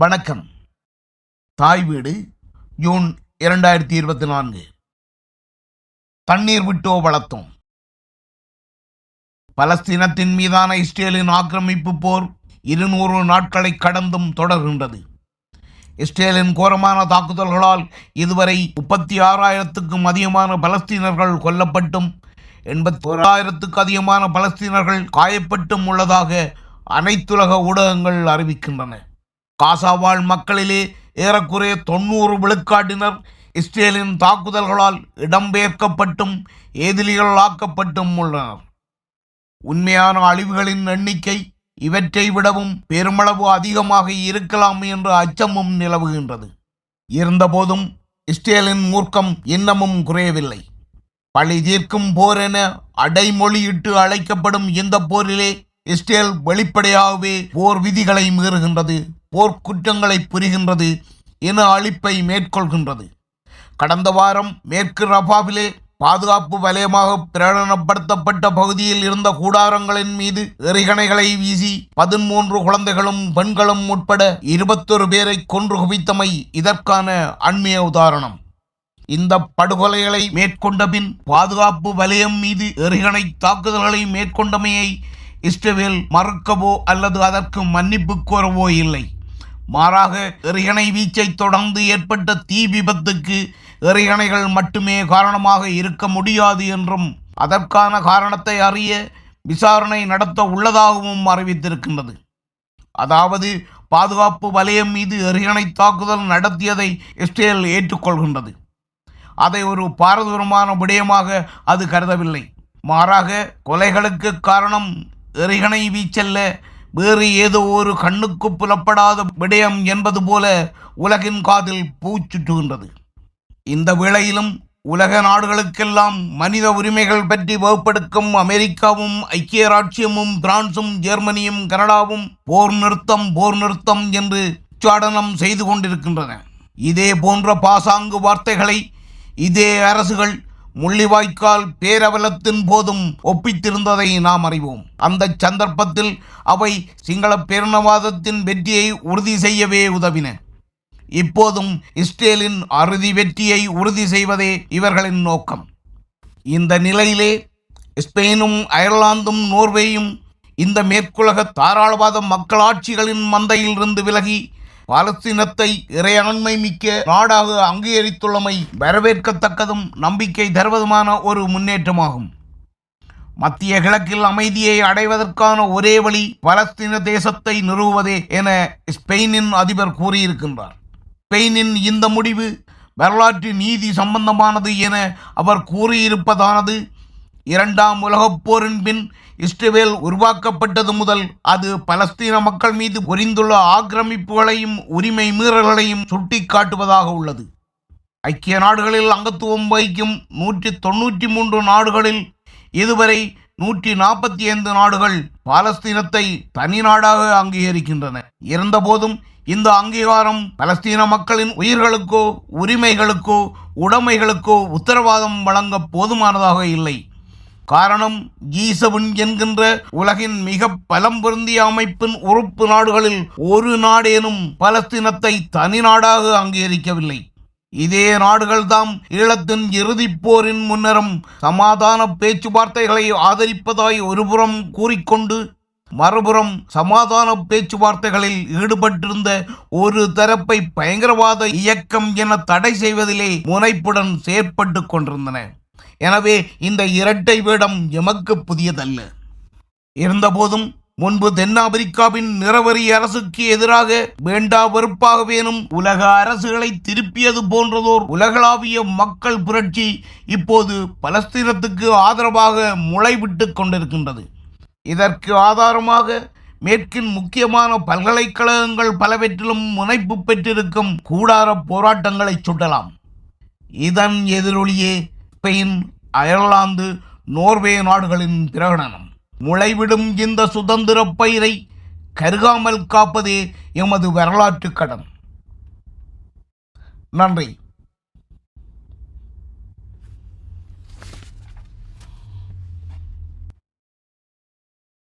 வணக்கம். தாய் வீடு ஜூன் இரண்டாயிரத்தி இருபத்தி நான்கு. தண்ணீர் விட்டோ வளர்த்தோம். பலஸ்தீனத்தின் மீதான இஸ்ரேலின் ஆக்கிரமிப்பு போர் இருநூறு நாட்களை கடந்தும் தொடர்கின்றது. இஸ்ரேலின் கோரமான தாக்குதல்களால் இதுவரை முப்பத்தி ஆறாயிரத்துக்கும் அதிகமான பலஸ்தீனர்கள் கொல்லப்பட்டும் எண்பத்தி ஓராயிரத்துக்கு அதிகமான பலஸ்தீனர்கள் காயப்பட்டும் உள்ளதாக அனைத்துலக ஊடகங்கள் அறிவிக்கின்றன. காசா வாழ் மக்களிலே ஏறக்குறைய தொண்ணூறு விழுக்காட்டினர் இஸ்ரேலின் தாக்குதல்களால் இடம்பெயர்க்கப்பட்டும் ஏதிலிகளாக்கப்பட்டும் உள்ளனர். உண்மையான அழிவுகளின் எண்ணிக்கை இவற்றை விடவும் பெருமளவு அதிகமாக இருக்கலாம் என்ற அச்சமும் நிலவுகின்றது. இருந்தபோதும் இஸ்ரேலின் மூர்க்கம் இன்னமும் குறையவில்லை. பழி தீர்க்கும் போர் என அடைமொழியிட்டு அழைக்கப்படும் இந்த போரிலே இஸ்ரேல் வெளிப்படையாகவே போர் விதிகளை மீறுகின்றது. போர்க்குற்றங்களை புரிகின்றது இன அழிப்பை மேற்கொள்கின்றது. கடந்த வாரம் மேற்கு ரஃபாவிலே பாதுகாப்பு வலயமாக பிரகடனப்படுத்தப்பட்ட பகுதியில் இருந்த கூடாரங்களின் மீது எறிகணைகளை வீசி பதிமூன்று குழந்தைகளும் பெண்களும் உட்பட இருபத்தொரு பேரை கொன்று குவித்தமை இதற்கான அண்மைய உதாரணம். இந்த படுகொலைகளை மேற்கொண்ட பின் பாதுகாப்பு வலயம் மீது எறிகணை தாக்குதல்களை மேற்கொண்டமையை இஸ்ரேல் மறுக்கவோ அல்லது அதற்கு மன்னிப்பு கோரவோ இல்லை. மாறாக எறிகணை வீச்சை தொடர்ந்து ஏற்பட்ட தீ விபத்துக்கு எறிகணைகள் மட்டுமே காரணமாக இருக்க முடியாது என்றும் அதற்கான காரணத்தை அறிய விசாரணை நடத்த உள்ளதாகவும் அறிவித்திருக்கின்றது. அதாவது பாதுகாப்பு வலயம் மீது எறிகணை தாக்குதல் நடத்தியதை இஸ்ரேல் ஏற்றுக்கொள்கின்றது. அதை ஒரு பாரதூரமான விடயமாக அது கருதவில்லை. மாறாக கொலைகளுக்கு காரணம் எறிகணை வீச்சல்ல வேறு ஏதோ ஒரு கண்ணுக்கு புலப்படாத விடயம் என்பது போல உலகின் காதில் பூச்சுற்றுகின்றது இந்த வேளையிலும் உலக நாடுகளுக்கெல்லாம் மனித உரிமைகள் பற்றி வகுப்படுத்தும் அமெரிக்காவும் ஐக்கிய ராட்சியமும் பிரான்சும் ஜெர்மனியும் கனடாவும் போர் நிறுத்தம் போர் நிறுத்தம் என்று உச்சாடனம் செய்து கொண்டிருக்கின்றன. இதே போன்ற பாசாங்கு வார்த்தைகளை இதே அரசுகள் முள்ளிவாய்க்கால் பேரவலத்தின் போதும் ஒப்பித்திருந்ததை நாம் அறிவோம். அந்த சந்தர்ப்பத்தில் அவை சிங்கள பேரினவாதத்தின் வெற்றியை உறுதி செய்யவே உதவின. இப்போதும் இஸ்ரேலின் அறுதி வெற்றியை உறுதி செய்வதே இவர்களின் நோக்கம். இந்த நிலையிலே ஸ்பெயினும் அயர்லாந்தும் நோர்வேயும் இந்த மேற்குலக தாராளவாத மக்களாட்சிகளின் மந்தையிலிருந்து விலகி பாலஸ்தீனத்தை இறையாண்மை மிக்க நாடாக அங்கீகரித்துள்ளமை வரவேற்கத்தக்கதும் நம்பிக்கை தருவதுமான ஒரு முன்னேற்றமாகும். மத்திய கிழக்கில் அமைதியை அடைவதற்கான ஒரே வழி பலஸ்தீன தேசத்தை நிறுவுவதே என ஸ்பெயினின் அதிபர் கூறியிருக்கின்றார். ஸ்பெயினின் இந்த முடிவு வரலாற்று நீதி சம்பந்தமானது என அவர் கூறியிருப்பதானது இரண்டாம் உலகப் போரின் பின் இஸ்ரேல் உருவாக்கப்பட்டது முதல் அது பலஸ்தீன மக்கள் மீது புரிந்துள்ள ஆக்கிரமிப்புகளையும் உரிமை மீறல்களையும் சுட்டிக்காட்டுவதாக உள்ளது. ஐக்கிய நாடுகளில் அங்கத்துவம் வகிக்கும் நூற்றி தொண்ணூற்றி மூன்று நாடுகளில் இதுவரை நூற்றி நாற்பத்தி ஐந்து நாடுகள் பாலஸ்தீனத்தை தனி நாடாக அங்கீகரிக்கின்றன. இருந்தபோதும் இந்த அங்கீகாரம் பலஸ்தீன மக்களின் உயிர்களுக்கோ உரிமைகளுக்கோ உடைமைகளுக்கோ உத்தரவாதம் வழங்க போதுமானதாக இல்லை. காரணம் ஜி என்கின்ற உலகின் மிக பலம் பொருந்திய அமைப்பின் உறுப்பு நாடுகளில் ஒரு நாடேனும் பலஸ்தீனத்தை தனி நாடாக அங்கீகரிக்கவில்லை. இதே நாடுகள்தாம் ஈழத்தின் இறுதிப் போரின் முன்னரும் சமாதான பேச்சுவார்த்தைகளை ஆதரிப்பதாய் ஒருபுறம் கூறிக்கொண்டு மறுபுறம் சமாதான பேச்சுவார்த்தைகளில் ஈடுபட்டிருந்த ஒரு தரப்பை பயங்கரவாத இயக்கம் என தடை செய்வதிலே முனைப்புடன் செயற்பட்டு கொண்டிருந்தன. எனவே இந்த இரட்டை வேடம் எமக்கு புதியதல்ல. இருந்தபோதும் முன்பு தென்னாப்பிரிக்காவின் நிறவரி அரசுக்கு எதிராக வேண்டா வெறுப்பாகவேனும் உலக அரசுகளை திருப்பியது போன்றதோர் உலகளாவிய மக்கள் புரட்சி இப்போது பலஸ்தீனத்துக்கு ஆதரவாக முளைவிட்டு கொண்டிருக்கின்றது. இதற்கு ஆதாரமாக மேற்கின் முக்கியமான பல்கலைக்கழகங்கள் பலவற்றிலும் முனைப்பு பெற்றிருக்கும் கூடார போராட்டங்களை சுட்டலாம். இதன் எதிரொலியே ஸ்பெயின் அயர்லாந்து நோர்வே நாடுகளின் பிரகடனம். முளைவிடும் இந்த சுதந்திர பயிரை கருகாமல் காப்பதே எமது வரலாற்று கடன். நன்றி.